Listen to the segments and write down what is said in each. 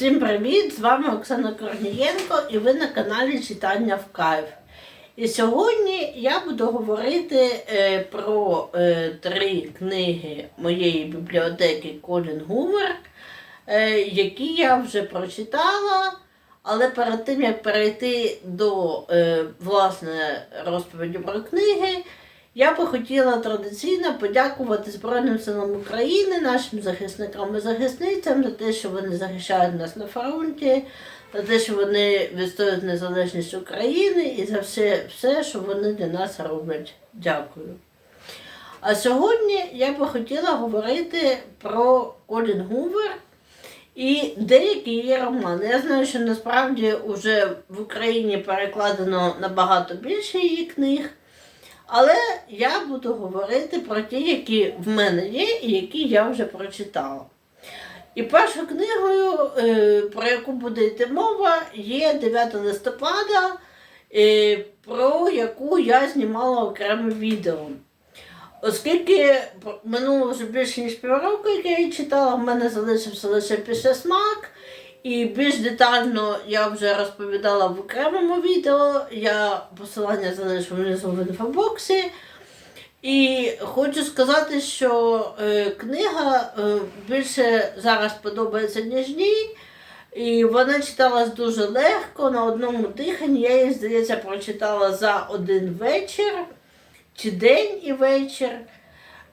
Всім привіт! З вами Оксана Корнієнко і ви на каналі Читання в Кайф. І сьогодні я буду говорити е, про е, три книги моєї бібліотеки Колін Гувер, е, які я вже прочитала. Але перед тим як перейти до е, власне розповіді про книги, я би хотіла традиційно подякувати Збройним силам України, нашим захисникам і захисницям за те, що вони захищають нас на фронті, за те, що вони відстоюють незалежність України і за все, все, що вони для нас роблять. Дякую. А сьогодні я би хотіла говорити про Колін Гувер і деякі її романи. Я знаю, що насправді вже в Україні перекладено набагато більше її книг. Але я буду говорити про ті, які в мене є і які я вже прочитала. І першою книгою, е, про яку буде йти мова, є 9 листопада, е, про яку я знімала окреме відео. Оскільки минуло вже більше ніж півроку, як я її читала, в мене залишився лише післесмак. І більш детально я вже розповідала в окремому відео. Я посилання залишу внизу в інфобоксі. І хочу сказати, що е, книга е, більше зараз подобається, ніж ні. І вона читалась дуже легко, на одному диханні. Я її, здається, прочитала за один вечір, чи день і вечір.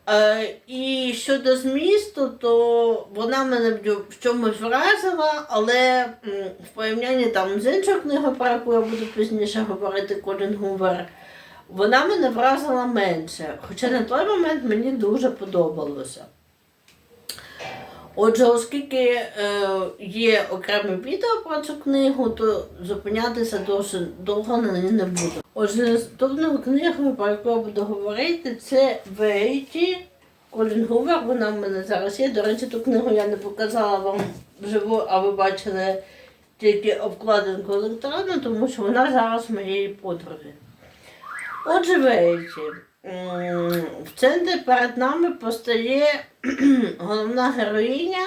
Е, і щодо змісту, то вона мене в чомусь вразила, але в порівнянні там з іншою книгою, про яку я буду пізніше говорити, Колін Гувер, вона мене вразила менше. Хоча на той момент мені дуже подобалося. Отже, оскільки е, є окреме відео про цю книгу, то зупинятися дуже довго на ній не буду. Отже, наступною книгою, про яку я буду говорити, це Вейті Колін Гувер. Вона в мене зараз є. До речі, ту книгу я не показала вам вживу, а ви бачили тільки обкладинку електронну, тому що вона зараз моєї подруги. Отже, Вейті. В центрі перед нами постає головна героїня,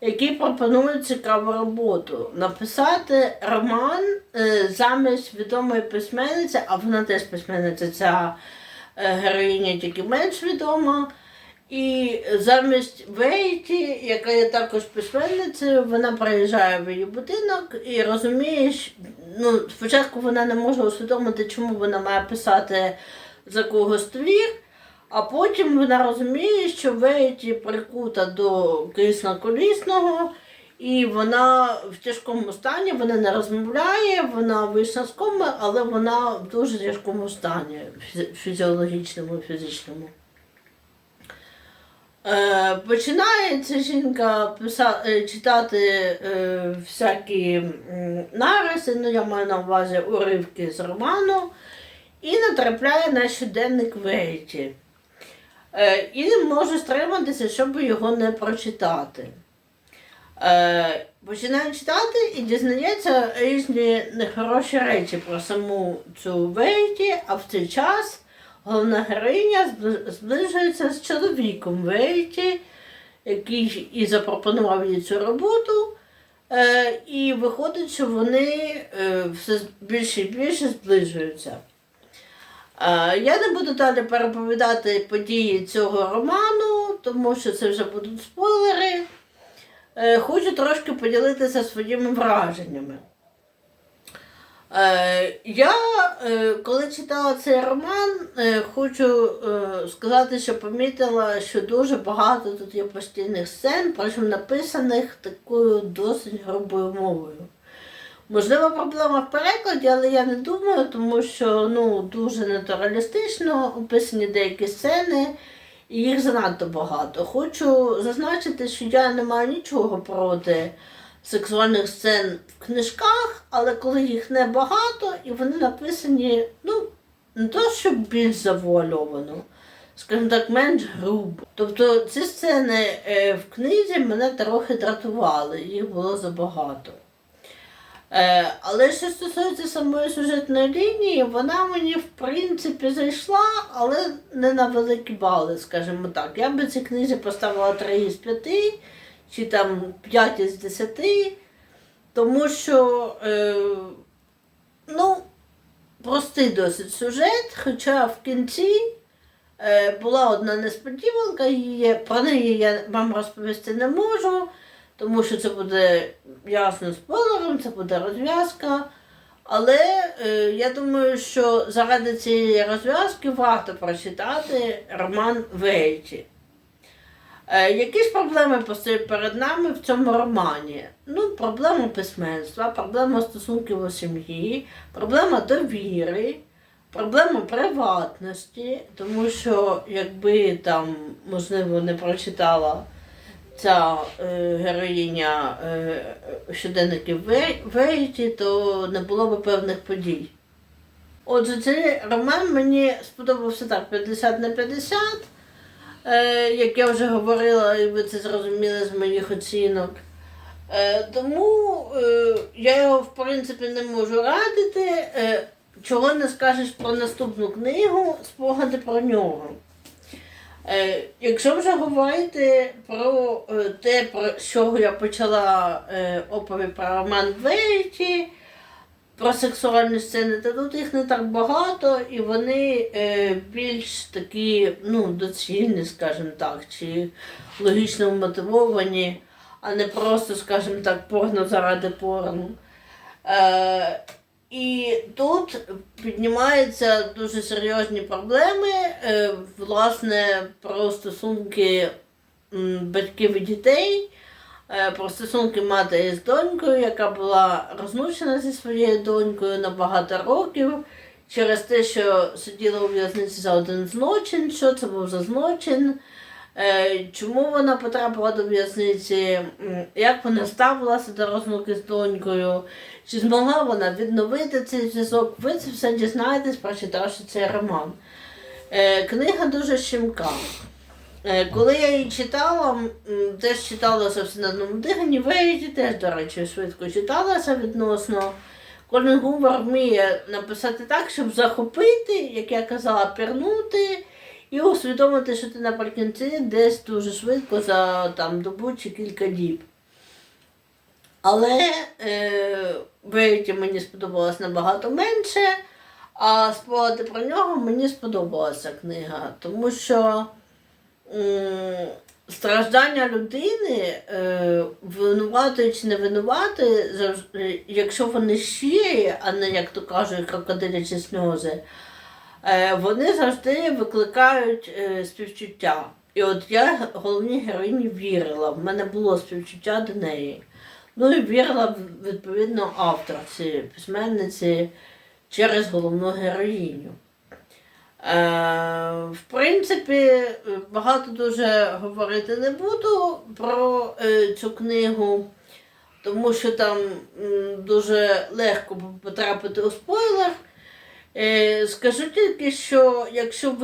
якій пропонують цікаву роботу. Написати роман е, замість відомої письменниці, а вона теж письменниця, ця е, героїня тільки менш відома. І замість Вейті, яка є також письменницею, вона приїжджає в її будинок і розуміє, що ну, спочатку вона не може усвідомити, чому вона має писати за когось твір, а потім вона розуміє, що Вейті прикута до крісла колісного, і вона в тяжкому стані, вона не розмовляє, вона вийшла з коми, але вона в дуже тяжкому стані фізіологічному фізичному. Е, починає ця жінка писа, е, читати е, всякі нариси, ну я маю на увазі уривки з роману, і натрапляє на щоденник Вейті. Е, і не може стриматися, щоб його не прочитати. Е, починає читати і дізнається різні нехороші речі про саму цю Вейті, а в цей час головна героїня зближується з чоловіком Вейті, який і запропонував їй цю роботу. Е, і виходить, що вони все більше і більше зближуються. Е, Я не буду далі переповідати події цього роману, тому що це вже будуть спойлери. Е, Хочу трошки поділитися своїми враженнями. Е, Я, коли читала цей роман, хочу сказати, що помітила, що дуже багато тут є постійних сцен, причому написаних такою досить грубою мовою. Можливо, проблема в перекладі, але я не думаю, тому що ну, дуже натуралістично описані деякі сцени, і їх занадто багато. Хочу зазначити, що я не маю нічого проти сексуальних сцен в книжках, але коли їх небагато і вони написані, ну, не то, щоб більш завуальовано, скажімо так, менш грубо. Тобто ці сцени е, в книзі мене трохи дратували, їх було забагато. Е, але що стосується самої сюжетної лінії, вона мені в принципі зайшла, але не на великі бали, скажімо так. Я би цій книзі поставила 3 із 5, чи там 5 із 10. Тому що, е, ну, простий досить сюжет, хоча в кінці е, була одна несподіванка, її, про неї я вам розповісти не можу, тому що це буде ясно спойлером, це буде розв'язка. Але е, я думаю, що заради цієї розв'язки варто прочитати роман Вейті. Е, які ж проблеми постають перед нами в цьому романі? Ну, проблема письменства, проблема стосунків у сім'ї, проблема довіри, проблема приватності, тому що якби там, можливо, не прочитала ця е, героїня е, щоденників Вейті, то не було б певних подій. Отже, цей роман мені сподобався так 50 на 50. Е, як я вже говорила, і ви це зрозуміли з моїх оцінок. Тому я його, в принципі, не можу радити. Чого не скажеш про наступну книгу, спогади про нього. Е, якщо вже говорити про е, те, про чого я почала е, оповідь про роман Веріті, про сексуальні сцени, то тут їх не так багато, і вони більш такі, ну, доцільні, скажімо так, чи логічно вмотивовані, а не просто, скажімо так, порно заради порно. І тут піднімаються дуже серйозні проблеми, е, власне, про стосунки батьків і дітей, е, про стосунки матері з донькою, яка була розлучена зі своєю донькою на багато років через те, що сиділа у в'язниці за один злочин. Що це був за злочин? Е, Чому вона потрапила до в'язниці? Як вона ставилася до розлуки з донькою? Чи змогла вона відновити цей зв'язок? Ви це все дізнаєтесь, прочитавши цей роман. Е, Книга дуже щемка. Е, Коли я її читала, теж читалася все на одному диханні, Вейті теж, до речі, швидко читалася відносно. Колін Гувер вміє написати так, щоб захопити, як я казала, пірнути і усвідомити, що ти наприкінці десь дуже швидко за там, добу чи кілька діб. Але е, Веріті мені сподобалось набагато менше, а спогади про нього мені сподобалася книга, тому що м, страждання людини, е, винувати чи не винувати, завжди, якщо вони щирі, а не, як то кажуть, крокодилячі сльози, е, вони завжди викликають е, співчуття. І от я головній героїні вірила, в мене було співчуття до неї. Ну і вірила відповідно авторці, письменниці через головну героїню. Е, в принципі, е, багато дуже говорити не буду про е, цю книгу, тому що там дуже легко потрапити у спойлер. Е, скажу тільки, що якщо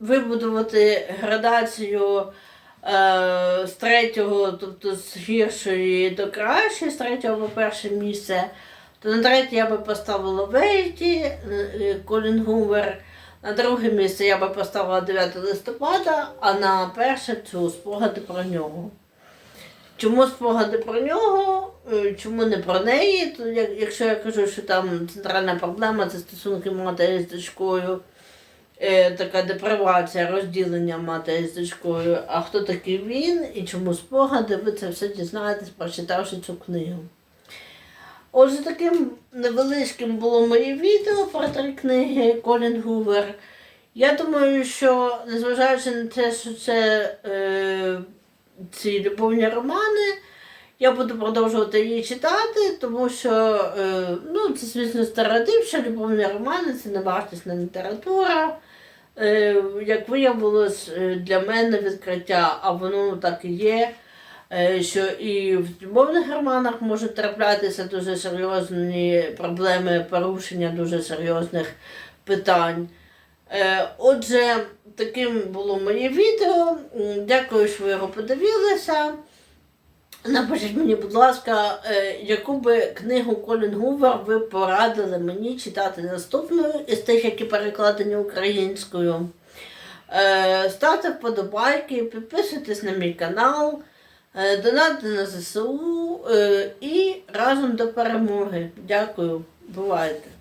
вибудувати градацію е, з третього, тобто з гіршої до кращої, з третього по перше місце, то на третє я би поставила Вейті, е, Колін Гувер. На друге місце я би поставила 9 листопада, а на перше цю спогади про нього. Чому спогади про нього? Е, Чому не про неї? То як, якщо я кажу, що там центральна проблема це стосунки матері з дочкою, е, така депривація, розділення матері з дочкою. А хто такий він і чому спогади, ви це все дізнаєтесь, прочитавши цю книгу. Отже, таким невеличким було моє відео про три книги Колін Гувер. Я думаю, що незважаючи на те, що це е, ці любовні романи, я буду продовжувати її читати, тому що е, ну, це, звісно, стереотип, що любовні романи це не вартісна література. Е, як виявилось, е, для мене відкриття, а воно так і є, що і в любовних романах можуть траплятися дуже серйозні проблеми порушення дуже серйозних питань. Е, Отже, таким було моє відео. Дякую, що ви його подивилися. Напишіть мені, будь ласка, е, яку би книгу Колін Гувер ви порадили мені читати наступною із тих, які перекладені українською. Е, Ставте вподобайки, підписуйтесь на мій канал, Е, Донати на ЗСУ і разом до перемоги. Дякую. Бувайте.